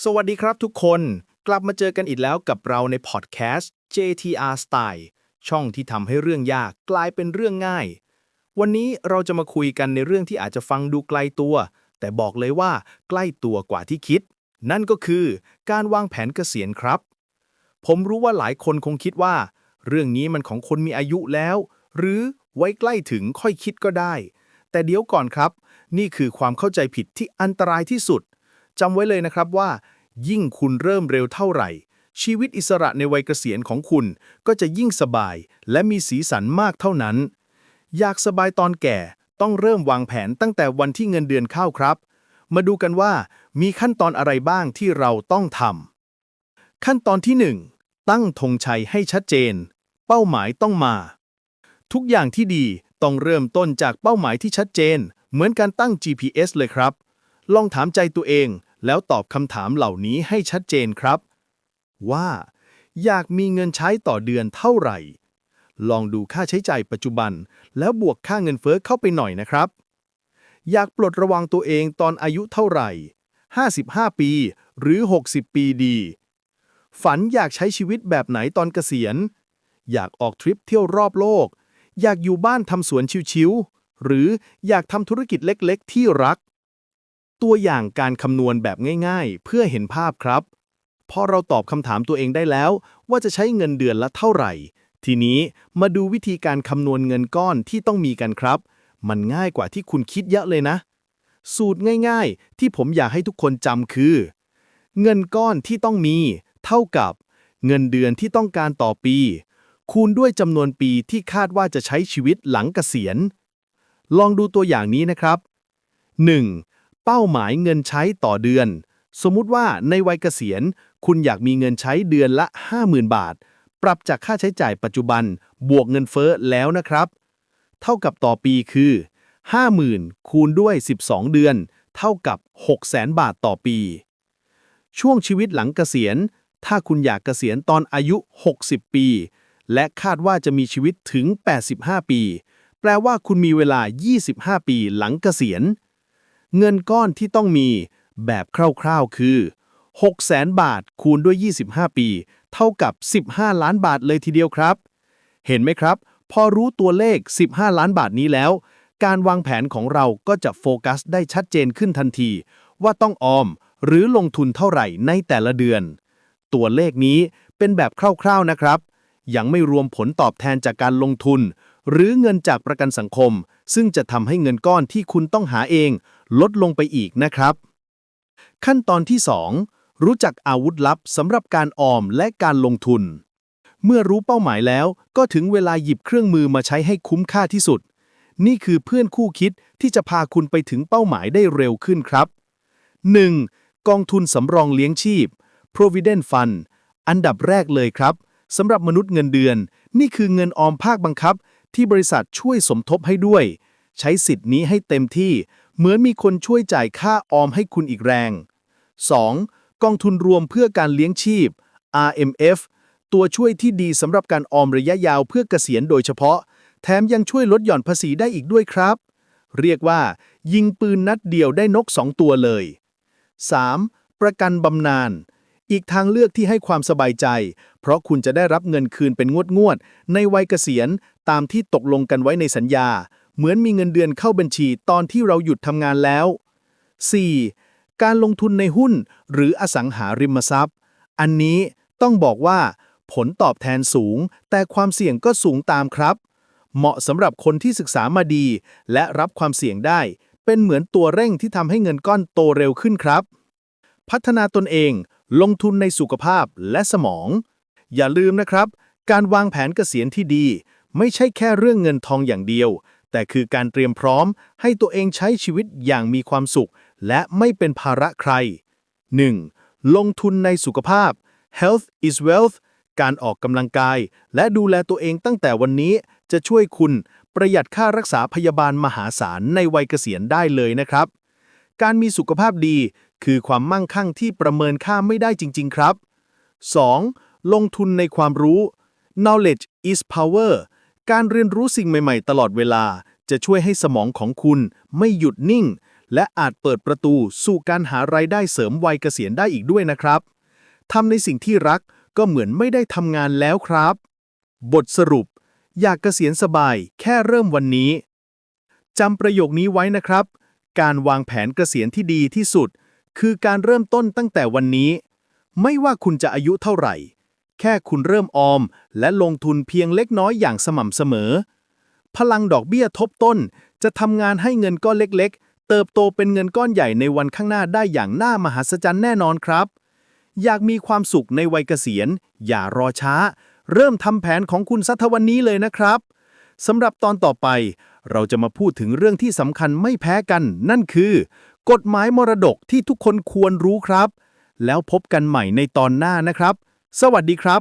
สวัสดีครับทุกคน กลับมาเจอกันอีกแล้วกับเราในพอดแคสต์ JTR Style ช่องที่ทำให้เรื่องยากกลายเป็นเรื่องง่าย วันนี้เราจะมาคุยกันในเรื่องที่อาจจะฟังดูไกลตัว แต่บอกเลยว่าใกล้ตัวกว่าที่คิด นั่นก็คือการวางแผนเกษียณครับ ผมรู้ว่าหลายคนคงคิดว่า เรื่องนี้มันของคนมีอายุแล้ว หรือไว้ใกล้ถึงค่อยคิดก็ได้ แต่เดี๋ยวก่อนครับ นี่คือความเข้าใจผิดที่อันตรายที่สุด จำไว้เลยนะครับว่า ยิ่งคุณเริ่มเร็วเท่าไหร่ ชีวิตอิสระในวัยเกษียณของคุณก็จะยิ่งสบายและมีสีสันมากเท่านั้น อยากสบายตอนแก่ต้องเริ่มวางแผนตั้งแต่วันที่เงินเดือนเข้าครับ มาดูกันว่ามีขั้นตอนอะไรบ้างที่เราต้องทำขั้นตอนที่ 1 ตั้งธงชัยให้ชัดเจน เป้าหมายต้องมา ทุกอย่างที่ดีต้องเริ่มต้นจากเป้าหมายที่ชัดเจน เหมือนการตั้ง GPS เลยครับ ลองถามใจตัวเอง แล้วตอบคำถามเหล่านี้ให้ชัดเจนครับ ว่า อยากมีเงินใช้ต่อเดือนเท่าไหร่ ลองดูค่าใช้จ่ายปัจจุบัน แล้วบวกค่าเงินเฟ้อเข้าไปหน่อยนะครับ อยากปลดระวังตัวเองตอนอายุเท่าไหร่ 55 ปี หรือ 60 ปีดี ฝันอยากใช้ชีวิตแบบไหนตอนเกษียณ อยากออกทริปเที่ยวรอบโลก อยากอยู่บ้านทำสวนชิวๆหรืออยากทำธุรกิจเล็กๆ ที่รัก ตัวอย่างการคำนวณแบบง่ายๆ เพื่อเห็นภาพครับพอเราตอบคำถามตัวเองได้แล้ว ว่าจะใช้เงินเดือนละเท่าไหร่ ทีนี้มาดูวิธีการคำนวณเงินก้อนที่ต้องมีกันครับ มันง่ายกว่าที่คุณคิดเยอะเลยนะ สูตรง่ายๆ ที่ผมอยากให้ทุกคนจำคือ เงินก้อนที่ต้องมี เท่ากับ เงินเดือนที่ต้องการต่อปี คูณด้วยจำนวนปีที่คาดว่าจะใช้ชีวิตหลังเกษียณ ลองดูตัวอย่างนี้นะครับ 1. เป้าหมายเงินใช้ต่อเดือน สมมุติว่าในวัยเกษียณ คุณอยากมีเงินใช้เดือนละ 50,000 บาท ปรับจากค่าใช้จ่ายปัจจุบันบวกเงินเฟ้อแล้วนะครับ เท่ากับต่อปีคือ 50,000 คูณด้วย 12 เดือน เท่ากับ 600,000 บาทต่อปี ช่วงชีวิตหลังเกษียณ ถ้าคุณอยากเกษียณตอนอายุ 60 ปี และคาดว่าจะมีชีวิตถึง 85 ปี แปลว่าคุณมีเวลา 25 ปีหลังเกษียณ เงินก้อนที่ต้องมีแบบคร่าวๆคือ 600,000บาทคูณด้วย 25 ปี เท่ากับ 15 ล้านบาทเลยทีเดียวครับ เห็นไหมครับ พอรู้ตัวเลข 15 ล้านบาทนี้แล้ว การวางแผนของเราก็จะโฟกัสได้ชัดเจนขึ้นทันที ว่าต้องออมหรือลงทุนเท่าไหร่ในแต่ละเดือน ตัวเลขนี้เป็นแบบคร่าวๆนะครับ ยังไม่รวมผลตอบแทนจากการลงทุน หรือเงินจากประกันสังคม ซึ่งจะทำให้เงินก้อนที่คุณต้องหาเอง ลดลงไปอีกนะครับ ขั้นตอนที่ 2 รู้จักอาวุธลับสำหรับการออมและการลงทุน เมื่อรู้เป้าหมายแล้วก็ถึงเวลาหยิบเครื่องมือมาใช้ให้คุ้มค่าที่สุด นี่คือเพื่อนคู่คิดที่จะพาคุณไปถึงเป้าหมายได้เร็วขึ้นครับ 1. กองทุนสำรองเลี้ยงชีพ Provident Fund อันดับแรกเลยครับสำหรับมนุษย์เงินเดือน นี่คือเงินออมภาคบังคับ ที่บริษัทช่วยสมทบให้ด้วย ใช้สิทธิ์นี้ให้เต็มที่ เหมือนมีคนช่วยจ่ายค่าออมให้คุณอีกแรง 2. กองทุนรวมเพื่อการเลี้ยงชีพ RMF ตัวช่วยที่ดีสำหรับการออมระยะยาวเพื่อเกษียณโดยเฉพาะ แถมยังช่วยลดหย่อนภาษีได้อีกด้วยครับ เรียกว่า ยิงปืนนัดเดียวได้นกสองตัวเลย 3. ประกันบำนาญ อีกทางเลือกที่ให้ความสบายใจ เพราะคุณจะได้รับเงินคืนเป็นงวดงวดๆในวัยเกษียณตามที่ตกลงกันไว้ในสัญญา เหมือนมีเงินเดือนเข้าบัญชีตอนที่เราหยุดทำงานแล้ว 4. การลงทุนในหุ้นหรืออสังหาริมทรัพย์ อันนี้ต้องบอกว่า ผลตอบแทนสูง แต่ความเสี่ยงก็สูงตามครับ เหมาะสำหรับคนที่ศึกษามาดี และรับความเสี่ยงได้ เป็นเหมือนตัวเร่งที่ทำให้เงินก้อนโตเร็วขึ้นครับ พัฒนาตนเอง ลงทุนในสุขภาพและสมอง อย่าลืมนะครับ การวางแผนเกษียณที่ดี ไม่ใช่แค่เรื่องเงินทองอย่างเดียว แต่คือการเตรียมพร้อม ให้ตัวเองใช้ชีวิตอย่างมีความสุข และไม่เป็นภาระใคร 1. ลงทุนในสุขภาพ health is wealth การออกกำลังกาย และดูแลตัวเองตั้งแต่วันนี้จะช่วยคุณประหยัดค่ารักษาพยาบาลมหาศาลในวัยเกษียณได้เลยนะครับ การมีสุขภาพดี คือความมั่งคั่งที่ประเมินค่าไม่ได้จริง ๆ ครับ 2. ลงทุนในความรู้ knowledge is power การเรียนรู้สิ่งใหม่ ๆ ตลอดเวลา จะช่วยให้สมองของคุณไม่หยุดนิ่ง และอาจเปิดประตูสู่การหารายได้เสริมวัยเกษียณได้อีกด้วยนะครับทำในสิ่งที่รักก็เหมือนไม่ได้ทำงานแล้วครับ บทสรุป อยากเกษียณสบายแค่เริ่มวันนี้จำประโยคนี้ไว้นะครับ การวางแผนเกษียณที่ดีที่สุด คือการเริ่มต้นตั้งแต่วันนี้ ไม่ว่าคุณจะอายุเท่าไหร่ แค่คุณเริ่มออม และลงทุนเพียงเล็กน้อยอย่างสม่ำเสมอ พลังดอกเบี้ยทบต้น จะทำงานให้เงินก้อนเล็กๆ เติบโตเป็นเงินก้อนใหญ่ในวันข้างหน้าได้อย่างน่ามหัศจรรย์แน่นอนครับ อยากมีความสุขในวัยเกษียณ อย่ารอช้า เริ่มทำแผนของคุณสัทวันนี้เลยนะครับ สำหรับตอนต่อไป เราจะมาพูดถึงเรื่องที่สำคัญไม่แพ้กัน นั่นคือ กฎหมายมรดกที่ทุกคนควรรู้ครับ แล้วพบกันใหม่ในตอนหน้านะครับ สวัสดีครับ